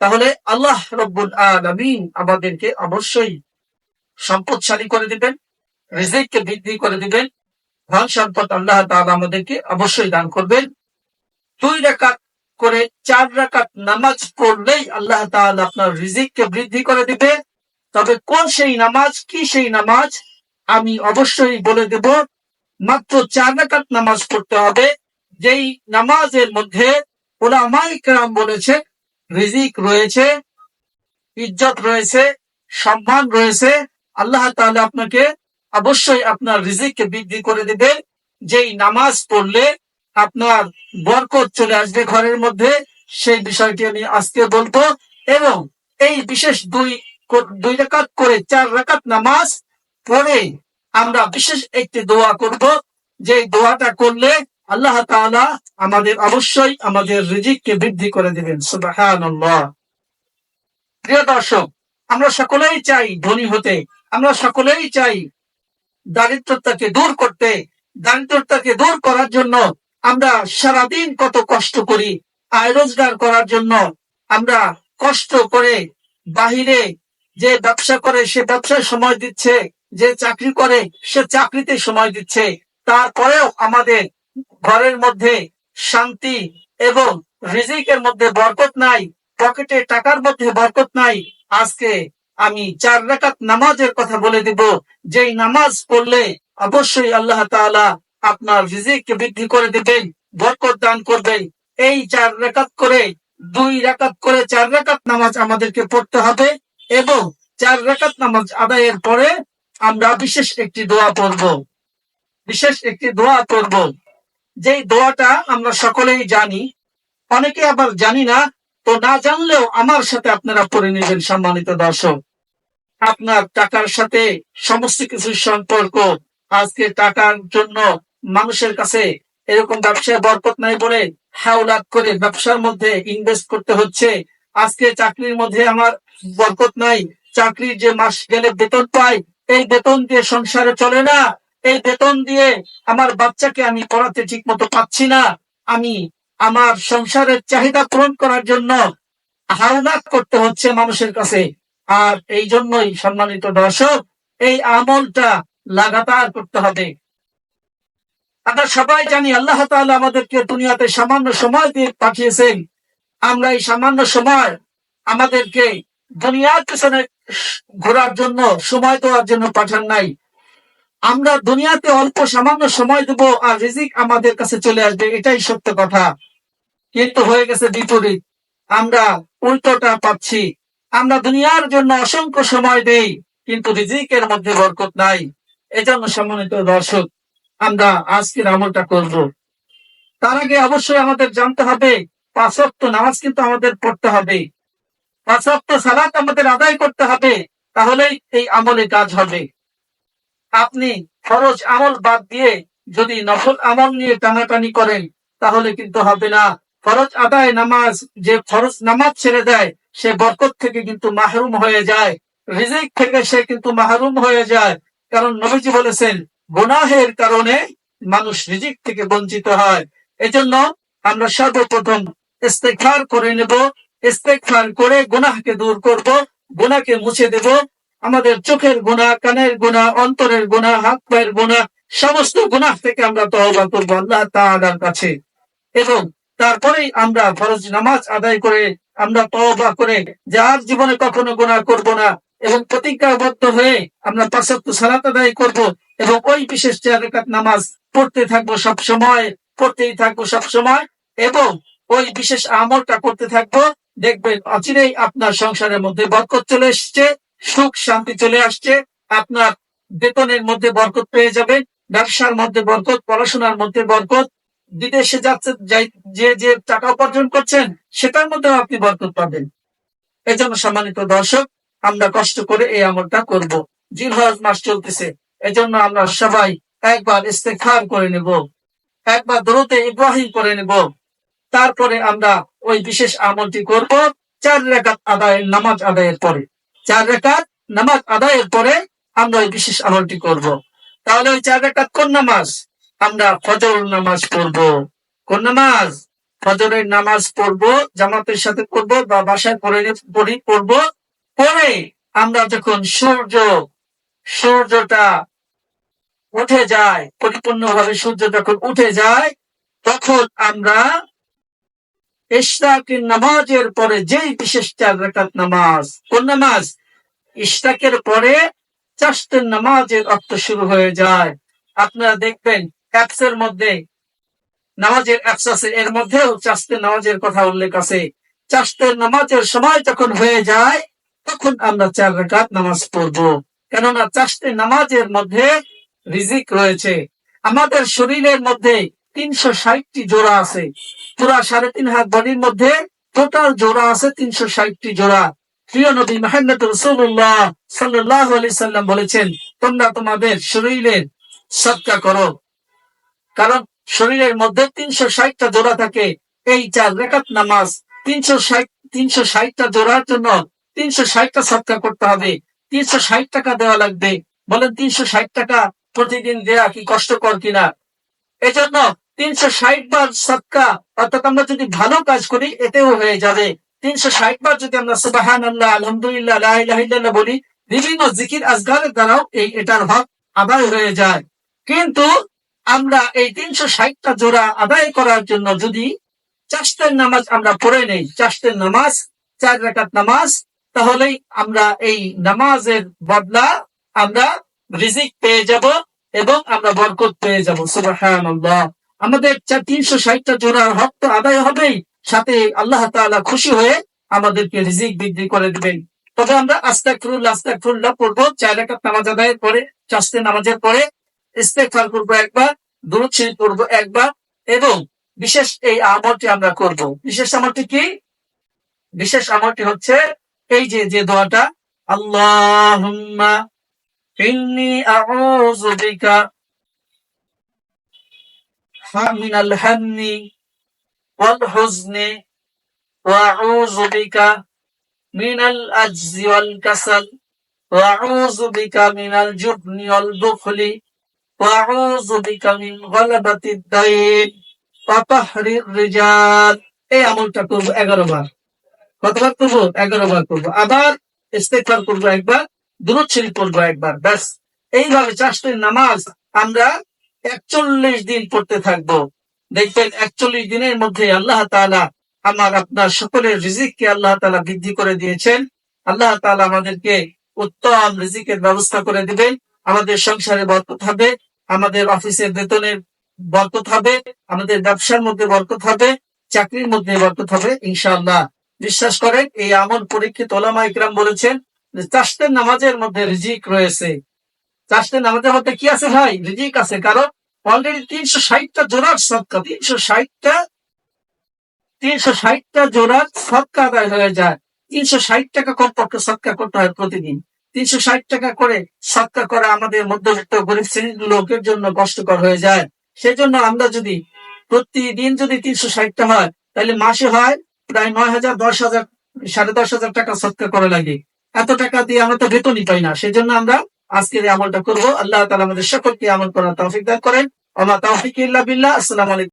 তাহলে আল্লাহ রব্বুল আলমিন আমাদেরকে অবশ্যই সম্পদশালী করে দিবেন, রিজিককে বৃদ্ধি করে দিবেন, ধন সম্পদ আল্লাহ তাআলা আমাদেরকে অবশ্যই দান করবেন। দুই রাকাত করে চার রাকাত নামাজ পড়লেই আল্লাহ তাআলা আপনার রিজিককে বৃদ্ধি করে দিবে। তবে কোন সেই নামাজ, কি সেই নামাজ, আমি অবশ্যই বলে দেব, মাত্র চার রাকাত নামাজ পড়তে হবে। যেই নামাজের মধ্যে ওলামাই কেরাম বলেছে রিজিক রয়েছে, ইজ্জত রয়েছে, সম্মান রয়েছে, আল্লাহ তাআলা আপনাকে অবশ্যই আপনার রিজিককে বৃদ্ধি করে দিবে। যেই নামাজ পড়লে আপনার বরকত চলে আসবে ঘরের মধ্যে, সেই বিষয়টি আমি আজকে বলব। এবং এই বিশেষ দুই দুই রাকাত করে চার রাকাত নামাজ পড়ে আমরা বিশেষ একটি দোয়া করব। যে দোয়াটা করলে আল্লাহ তাআলা আমাদের অবশ্যই আমাদের রিজিককে বৃদ্ধি করে দিবেন, সুবহানাল্লাহ। প্রিয় দর্শক, আমরা সকলেই চাই ধনী হতে, আমরা সকলেই চাই দারিদ্রতাকে দূর করতে, দারিদ্রতাকে দূর করার জন্য আমরা সারাদিন কত কষ্ট করি, আয় রোজগার করার জন্য আমরা কষ্ট করে বাহিরে যে ব্যবসা করে, সে ব্যবসায় সময় দিচ্ছে, যে চাকরি করে, সে চাকরিতে সময় দিচ্ছে, তারপরেও আমাদের ঘরের মধ্যে শান্তি এবং রিজিকের মধ্যে বরকত নাই, পকেটে টাকার মধ্যে বরকত নাই। আজকে আমি চার রাকাত নামাজের কথা বলে দিব। যেই নামাজ পড়লে অবশ্যই আল্লাহ তাআলা আপনার রিজিককে বৃদ্ধি করে দিবেন, বরকত দান করবেন। এই চার রাকাত করে, দুই রাকাত করে চার রাকাত নামাজ আমাদেরকে পড়তে হবে এবং চার রাকাত নামাজ আদায়ের পরে আমরা বিশেষ একটি দোয়া পড়ব। বিশেষ একটি দোয়া পড়ব। যেই দোয়াটা আমরা সকলেই জানি, অনেকে আবার জানি না, তো না জানলেও আমার সাথে আপনারা পড়ে নেবেন সম্মানিত দর্শক। আপনার টাকার সাথে সমস্ত কিছু সম্পর্ক, আজকে টাকার জন্য মানুষের কাছে এরকম ব্যবসায় বরকত নাই বলে হাওলাত করে ব্যবসার মধ্যে ইনভেস্ট করতে হচ্ছে। আজকে চাকরির মধ্যে আমার বরকত নাই, চাকরির যে মাস গেলে বেতন পাই, এই বেতন দিয়ে সংসারে চলে না। এই বেতন দিয়ে আমার বাচ্চাকে আমি পড়াতে ঠিক মতো পাচ্ছি না। আমি আমার সংসারের চাহিদা পূরণ করার জন্য হাওলাত করতে হচ্ছে মানুষের কাছে। আর এই জন্যই সম্মানিত দর্শক, এই আমলটা লাগাতার করতে হবে। আমরা সবাই জানি আল্লাহ তাআলা আমাদেরকে দুনিয়াতে সামান্য সময় দিয়ে পাঠিয়েছেন। আমরা এই সামান্য সময় আমাদেরকে দুনিয়ার পেছনে ঘোরার জন্য, সময় দেওয়ার জন্য পাঠান নাই। আমরা দুনিয়াতে অল্প সামান্য সময় দেব আর রিজিক আমাদের কাছে চলে আসবে, এটাই সত্য কথা। কিন্তু হয়ে গেছে বিপরীত। আমরা উল্টোটা পাচ্ছি। আমরা দুনিয়ার জন্য অসংখ্য সময় দেই, কিন্তু রিজিকের মধ্যে বরকত নাই। এজন্য সম্মানিত দর্শক, আমরা আজকের আমলটা করব। তার আগে অবশ্যই আমাদের জানতে হবে পাঁচক্ত নামাজ কিন্তু আমাদের পড়তে হবে। পাঁচক্ত সালাত আমাদের আদায় করতে হবে, তাহলেই এই আমলে কাজ হবে। আপনি ফরজ আমল বাদ দিয়ে যদি নফল আমল নিয়ে টানাটানি করেন, তাহলে কিন্তু হবে না। ফরজ আদায় নামাজ, যে ফরজ নামাজ ছেড়ে দেয়, সে বরকত থেকে কিন্তু মাহরুম হয়ে যায়। রিজিক থেকে সে কিন্তু মাহরুম হয়ে যায়। কারণ নবীজি বলেছেন, গুনাহের কারণে মানুষ রিজিক থেকে বঞ্চিত হয়। এজন্য আমরা সর্বপ্রথম ইস্তেগফার করে নেব। ইস্তেগফার করে গুনাহকে দূর করব, গুনাহকে মুছে দেব। আমাদের চোখের গুনাহ কানের গুনাহ অন্তরের গুনাহ হাত পায়ের গুনাহ সমস্ত গুনাহ থেকে আমরা তওবা করব আল্লাহ তাআলার কাছে। এবং তারপরেই আমরা ফরজ নামাজ আদায় করে আমরা তহবা করে যে আর জীবনে কখনো গুনাহ করব না এবং প্রতিজ্ঞাবদ্ধ হয়ে আমরা পাঁচক্ত সালাত আদায় করব এবং ওই বিশেষ চার রাকাত নামাজ পড়তে থাকব সব সময়, পড়তেই থাকব সব সময় এবং ওই বিশেষ আমলটা করতে থাকব। দেখবেন অচিরেই আপনার সংসারের মধ্যে বরকত চলে এসছে। সুখ শান্তি চলে আসছে, আপনার বেতনের মধ্যে বরকত পেয়ে যাবেন ব্যবসার মধ্যে বরকত, পড়াশোনার মধ্যে বরকত, বিদেশে যাচ্ছে যে যে টাকা উপার্জন করছেন, সেটার মধ্যেও আপনি বরকত পাবেন। এজন্য সম্মানিত দর্শক, আমরা কষ্ট করে এই আমলটা করব। জিলহজ মাস চলতেছে, এজন্য আমরা সবাই একবার ইস্তেখার করে নেব, একবার দরুতে ইব্রাহিম করে নেব। তারপরে আমরা ওই বিশেষ আমলটি করব, চার রেখাত আদায়ের, নামাজ আদায়ের পরে। চার রেখাত নামাজ আদায়ের পরে আমরা ওই বিশেষ আমলটি করব। তাহলে ওই চার রেখাত কোন নামাজ? আমরা ফজর নামাজ পড়ব। কোন নামাজ? ফজরের নামাজ পড়ব, জামাতের সাথে পড়ব বা বাসায় পড়ে পড়ি, পড়ব। পরে আমরা যখন সূর্য, সূর্যটা উঠে যায়, পরিপূর্ণভাবে সূর্য যখন উঠে যায়, তখন আমরা ইশরাকের নামাজের পরে যেই বিশেষ চার রাকাত নামাজ, কোন নামাজ? ইশরাকের পরে চাষতের নামাজের অর্থ শুরু হয়ে যায়। আপনারা দেখবেন অ্যাপস এর মধ্যে, নামাজের অ্যাপস আছে, এর মধ্যেও চাষতের নামাজের কথা উল্লেখ আছে। চাষতের নামাজের সময় যখন হয়ে যায়, তখন আমরা চার রাকাত নামাজ পড়ব। কেননা চাষতের নামাজের মধ্যে রিজিক রয়েছে। আমাদের শরীরের মধ্যে তিনশো ষাটটি জোড়া আছে। পুরা সাড়ে তিন হাত বডির মধ্যে টোটাল জোড়া আছে তিনশো ষাটটি জোড়া। প্রিয় নবী মাহমদ রসুল্লাহ সাল্লাহ আলি সাল্লাম বলেছেন, তোমরা তোমাদের শরীরের সৎকা করো। কারণ শরীরের মধ্যে তিনশো ষাটটা জোড়া থাকে। এই চার রেখাত নামাজ তিনশো ষাট, তিনশো ষাটটা জোড়ার জন্য তিনশো ষাটটা সৎকা করতে হবে। তিনশো ষাট টাকা দেওয়া লাগবে। বলেন তিনশো ষাট টাকা প্রতিদিন দেয়া কি কষ্টকর কিনা? এজন্য তিনশো ষাট বার সৎকা অর্থাৎ আমরা যদি ভালো কাজ করি, এতেও হয়ে যাবে। তিনশো ষাট বার যদি আমরা সুবাহান আল্লাহ আলহামদুলিল্লাহ বলি, বিভিন্ন জিকির আজগারের দ্বারাও এই এটার হক আদায় হয়ে যায়। কিন্তু আমরা এই তিনশো ষাটটা জোড়া আদায় করার জন্য যদি চাষতের নামাজ আমরা পড়ে নেই চাষতের নামাজ, চার রাকাত নামাজ, তাহলেই আমরা এই নামাজের বদলা আমরা রিজিক পেয়ে যাব এবং আমরা বরকত পেয়ে যাব। সুবহানাল্লাহ। আমাদের চার তিনশো ষাটটা জোড়ার হক তো আদায় হবেই। সাথে আল্লাহ তাআলা খুশি হয়ে আমাদেরকে রিজিক বৃদ্ধি করে দেবেন। তবে আমরা আস্তাগফিরুল্লাহ আস্তাগফিরুল্লাহ পড়ব। চার রাকাত নামাজ আদায়ের পরে চাষতে নামাজের পরে ইস্তেগফার করব একবার, দুরূদ শরীফ পড়ব একবার এবং বিশেষ এই আমলটি আমরা করব। বিশেষ আমলটি কি? বিশেষ আমলটি হচ্ছে এই যে যে দোয়াটা বিকা মিনাল আজজি ওয়াল কাসাল ওয়া আউযু বিকা মিনাল জুবনি ওয়াল বুখলি ওয়া আউযু বিকা মিন গালাবাতিদ দাইন ওয়া তাহরির রিজাল। এই আমলটা করব এগারো বার। কতবার করব? এগারো বার করব। আবার ইস্তেকবার করব একবার, দুরুদ শরীফ একবার। ব্যাস। এইভাবে চাষটির নামাজ আমরা একচল্লিশ দিন পড়তে থাকব। দেখবেন একচল্লিশ দিনের মধ্যে আল্লাহ তাআলা আমার আপনার সকলের রিজিককে আল্লাহ তালা বৃদ্ধি করে দিয়েছেন। আল্লাহ তালা আমাদেরকে উত্তম রিজিকের ব্যবস্থা করে দিবেন। আমাদের সংসারে বরকত হবে, আমাদের অফিসের বেতনের বরকত হবে, আমাদের ব্যবসার মধ্যে বরকত হবে, চাকরির মধ্যে বরকত হবে, ইনশাআল্লাহ। বিশ্বাস করেন, এই আমল পরীক্ষিত ওলামা ইকরাম বলেছেন যে চাষতের নামাজের মধ্যে রিজিক রয়েছে। চাষতের নামাজের মধ্যে কি আছে ভাই? রিজিক আছে। কারণ অলরেডি তিনশো ষাটটা জোড়ার সৎকা তিনশো ষাটটা তিনশো ষাটটা জোড়ার সৎকা আদায় হয়ে যায়। তিনশো ষাট টাকা কমপক্ষে সৎকা করতে হয় প্রতিদিন। তিনশো ষাট টাকা করে সৎকা করা আমাদের মধ্যবিত্ত গরিব শ্রেণির লোকের জন্য কষ্টকর হয়ে যায়। সেজন্য আমরা যদি প্রতিদিন যদি তিনশো ষাটটা হয়, তাহলে মাসে হয় প্রায় নয় হাজার, দশ হাজার, সাড়ে দশ হাজার টাকা সৎকা করা লাগে। এত টাকা দিয়ে আমরা তো বেতনই পাই না। সেজন্য আমরা আজকের আমলটা করব। আল্লাহ তালা আমাদের সকলকে আমল করার তৌফিক দান করেন। আমার তৌফিক ইল্লা বিল্লাহ। আসসালামু আলাইকুম।